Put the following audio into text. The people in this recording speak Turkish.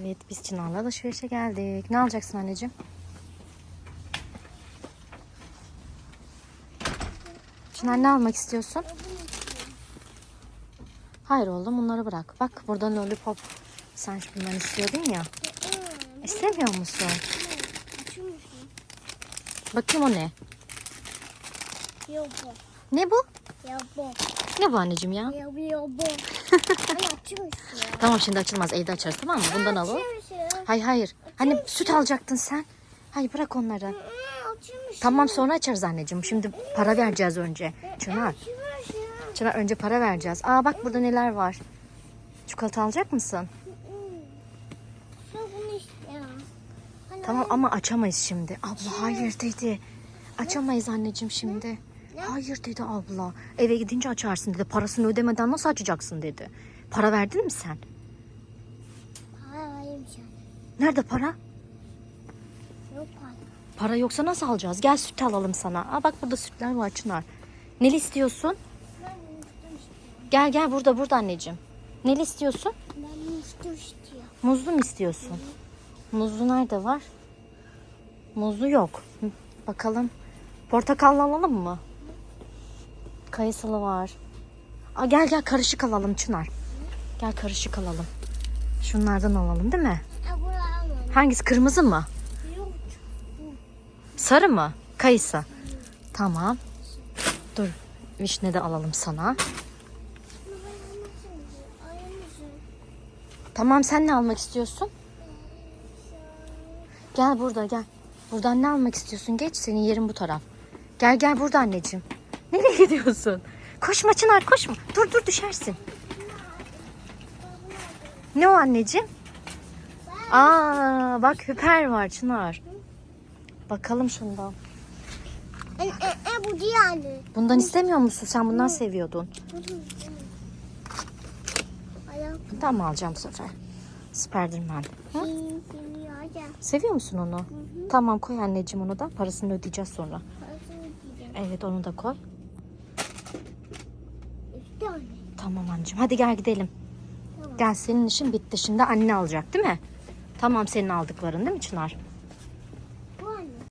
Evet biz Çınar'la alışverişe geldik. Ne alacaksın anneciğim? Çınar ne almak istiyorsun? Hayır oğlum bunları bırak. Bak burada lollipop. Sen bundan istiyordun ya. İstemiyor musun? Bakayım o ne? Ne bu? Ne bu anneciğim ya? Ya bu ya bu. Hani açılmış ya. Tamam şimdi açılmaz. Evde açarız tamam mı? Bundan alalım. Hayır hayır. Hani süt alacaktın sen. Hayır bırak onları. Açılmış. Tamam sonra açarız anneciğim. Şimdi para vereceğiz önce. Çınar. Açılmış ya. Çınar önce para vereceğiz. Aa bak burada neler var. Çikolata alacak mısın? Hani Tamam ama açamayız şimdi. Abla hayır dedi. Açamayız anneciğim şimdi. Hayır dedi abla. Eve gidince açarsın dedi. Parasını ödemeden nasıl açacaksın dedi. Para verdin mi sen? Para vereyim sen. Nerede para? Yok para. Para yoksa nasıl alacağız? Gel süt alalım sana. Aa bak burada sütler var Çınar. Neli istiyorsun? Ben muzlu istiyorum. Gel gel burada burada anneciğim. Neli istiyorsun? Ben muzlu istiyorum. Muzlu mu istiyorsun? Muzlu nerede var? Muzlu yok. Hı, Bakalım. Portakallı alalım mı? Kayısılı var. Aa, gel gel karışık alalım Çınar. Gel karışık alalım. Şunlardan alalım değil mi? Hangisi kırmızı mı? Yok. Sarı mı? Kayısı. Tamam. Dur. Vişne de alalım sana. Tamam sen ne almak istiyorsun? Gel burada gel. Buradan ne almak istiyorsun? Geç senin yerin bu taraf. Gel gel burada anneciğim. Nereye gidiyorsun? Koşma Çınar koşma. Dur dur düşersin. Ne o anneciğim? Aa bak hüper var Çınar. Bakalım şundan. E, e, e, bu diğerli. Bundan istemiyor musun? Sen bundan seviyordun. Ayak Tamam alacağım bu sefer. Spiderman. Hı? Seviyor musun onu? Tamam koy anneciğim onu da. Parasını ödeyeceğiz sonra. Parasını diyeceğim. Evet onu da koy. Tamam anneciğim. Hadi gel gidelim. Tamam. Gel senin işin bitti. Şimdi anne alacak değil mi? Tamam senin aldıkların değil mi Çınar?